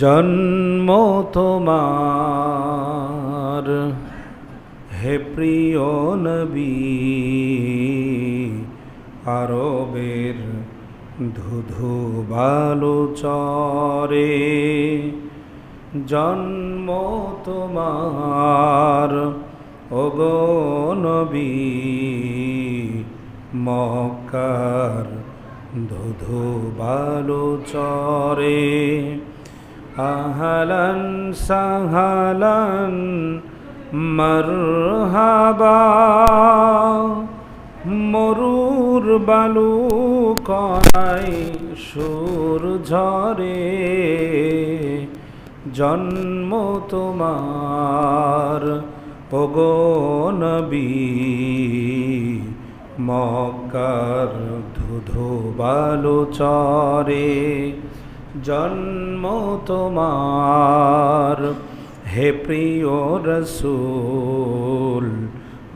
জন্ম তোমার। হে প্রিয় নবী, আরবের ধুধু বালু চরে, জন্ম তোমার। ওগো নবী, মক্কার ধুধু বালু চরে আহলান সাহালান মরহাবা মরুর বালু কনাই সুর ঝরে। জন্ম তোমার, ওগো নবী, মক্কার ধুধু বালু চরে। জন্ম তোমার। হে প্রিয় রসুল,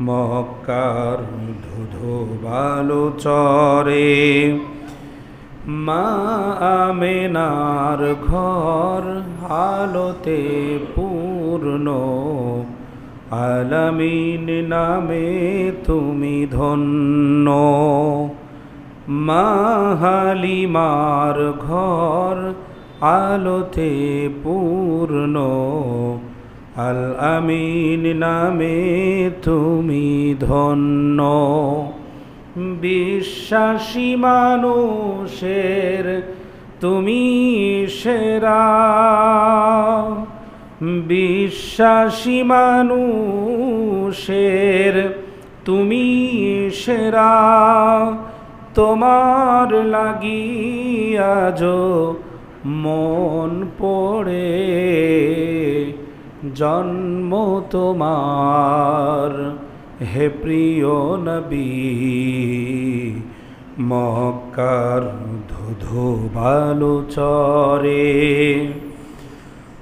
মক্কার ধুধু বালু চরে মা আমেনার ঘর আলোতে পূর্ণ। আলামিন নামে তুমি ধন্য। মা হালিমার ঘর আলোতে পূর্ণ। আল আমিন নামে তুমি ধন্য। বিশ্বাসী মানুষের তুমি সেরা। বিশ্বাসী মানুষের তুমি সেরা। তোমার লাগিয়াজ মন পড়ে। জন্ম তোমার, হে প্রিয় নবী, মক্কার ধুধু বালু চরে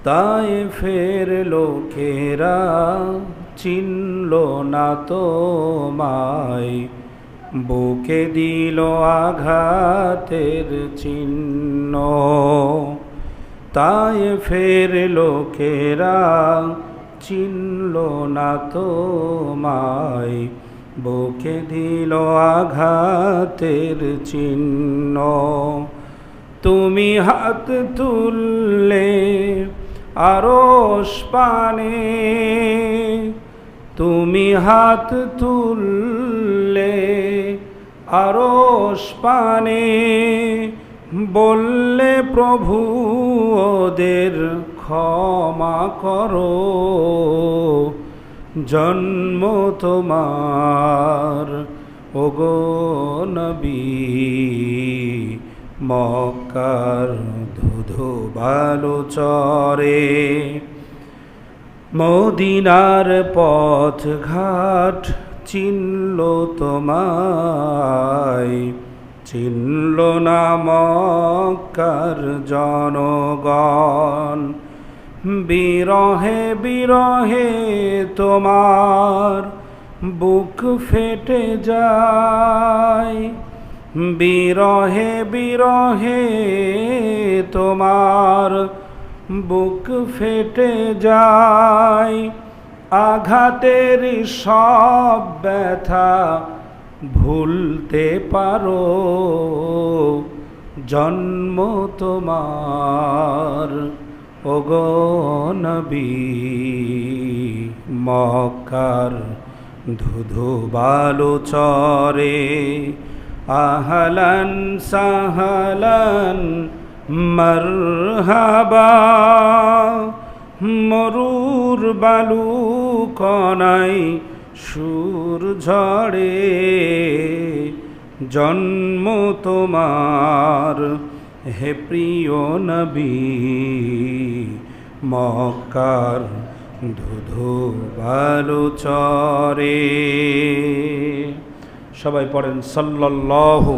তাই ফের লোকেরা চিনল না তোমায় বুকে দিল আঘাতের চিহ্ন। তাই ফের লোকেরা, চিনল না তোমায়। বুকে দিল আঘাতের চিহ্ন। তুমি হাত তুললে আরস পানে তুমি হাত তুললে আরস পানে বললে, প্রভু, ওদের ক্ষমা করো। জন্ম তোমার, ওগো নবী, মক্কার ধুধু বালু চরে। মদিনার পথ ঘাট চিনল তোমায়। চিনল না মক্কার জনগণ। বিরহে বিরহে তোমার বুক ফেটে যায়। বিরহে বিরহে তোমার বুক ফেটে যায়। আঘাতের সব ব্যথা ভুলতে পারো। জন্ম তোমার, ওগো নবী, মক্কার ধুধু বালু চরে। আহলান সাহলান মরুর বালু কনাই সুর ঝড়ে জন্ম তোমার, হে প্রিয় নবী, মক্কার ধুধু বালু চরে সবাই পড়েন সাল্লাল্লাহু